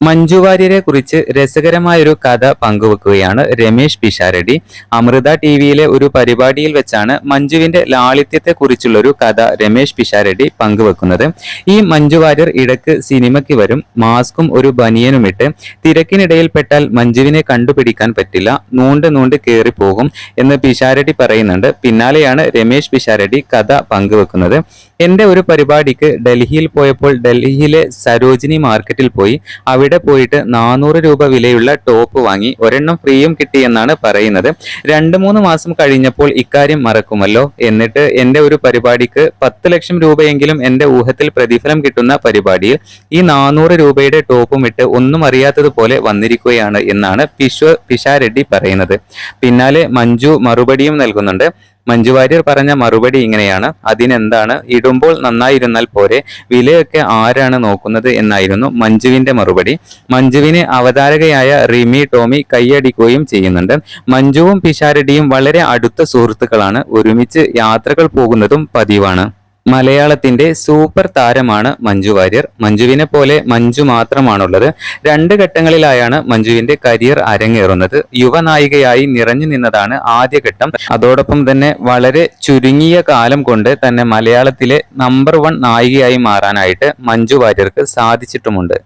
മഞ്ജു വാര്യരെ കുറിച്ച് രസകരമായൊരു കഥ പങ്കുവെക്കുകയാണ് രമേശ് പിഷാരടി. അമൃത ടി വിയിലെ ഒരു പരിപാടിയിൽ വെച്ചാണ് മഞ്ജുവിന്റെ ലാളിത്യത്തെ കുറിച്ചുള്ളൊരു കഥ രമേശ് പിഷാരടി പങ്കുവെക്കുന്നത്. ഈ മഞ്ജു വാര്യർ ഇടയ്ക്ക് സിനിമയ്ക്ക് വരും മാസ്കും ഒരു ബനിയനുമിട്ട് തിരക്കിനിടയിൽപ്പെട്ടാൽ മഞ്ജുവിനെ കണ്ടുപിടിക്കാൻ പറ്റില്ല നൂണ്ട് നൂണ്ട് കയറിപ്പോകും എന്ന് പിഷാരടി പറയുന്നുണ്ട്. പിന്നാലെയാണ് രമേശ് പിഷാരടി കഥ പങ്കുവെക്കുന്നത്. എന്റെ ഒരു പരിപാടിക്ക് ഡൽഹിയിൽ പോയപ്പോൾ ഡൽഹിയിലെ സരോജിനി മാർക്കറ്റിൽ പോയി. അവിടെ പോയിട്ട് നാനൂറ് രൂപ വിലയുള്ള ടോപ്പ് വാങ്ങി. ഒരെണ്ണം ഫ്രീയും കിട്ടിയെന്നാണ് പറയുന്നത്. രണ്ട് മൂന്ന് മാസം കഴിഞ്ഞപ്പോൾ ഇക്കാര്യം മറക്കുമല്ലോ. എന്നിട്ട് എന്റെ ഒരു പരിപാടിക്ക് പത്ത് ലക്ഷം രൂപയെങ്കിലും എന്റെ ഊഹത്തിൽ പ്രതിഫലം കിട്ടുന്ന പരിപാടിയിൽ ഈ നാനൂറ് രൂപയുടെ ടോപ്പും ഇട്ട് ഒന്നും അറിയാത്തതുപോലെ വന്നിരിക്കുകയാണ് എന്നാണ് പിശ്വ പിഷാരെഡ്ഡി പറയുന്നത്. പിന്നാലെ മഞ്ജു മറുപടിയും നൽകുന്നുണ്ട്. മഞ്ജു വാര്യർ പറഞ്ഞ മറുപടി ഇങ്ങനെയാണ്. അതിനെന്താണ്? ഇടുമ്പോൾ നന്നായിരുന്നാൽ പോരെ. വിലയൊക്കെ ആരാണ് നോക്കുന്നത് എന്നായിരുന്നു മഞ്ജുവിന്റെ മറുപടി. മഞ്ജുവിനെ അവതാരകയായ റിമി ടോമി കൈയടിക്കുകയും ചെയ്യുന്നുണ്ട്. മഞ്ജുവും പിഷാരടിയും വളരെ അടുത്ത സുഹൃത്തുക്കളാണ്. ഒരുമിച്ച് യാത്രകൾ പോകുന്നതും പതിവാണ്. മലയാളത്തിന്റെ സൂപ്പർ താരമാണ് മഞ്ജു വാര്യർ. മഞ്ജുവിനെ പോലെ മഞ്ജു മാത്രമാണുള്ളത്. രണ്ട് ഘട്ടങ്ങളിലായാണ് മഞ്ജുവിന്റെ കരിയർ അരങ്ങേറുന്നത്. യുവനായികയായി നിറഞ്ഞു നിന്നതാണ് ആദ്യഘട്ടം അതോടൊപ്പം തന്നെ വളരെ ചുരുങ്ങിയ കാലം കൊണ്ട് തന്നെ മലയാളത്തിലെ നമ്പർ വൺ നായികയായി മാറാനായിട്ട് മഞ്ജു വാര്യർക്ക് സാധിച്ചിട്ടുമുണ്ട്.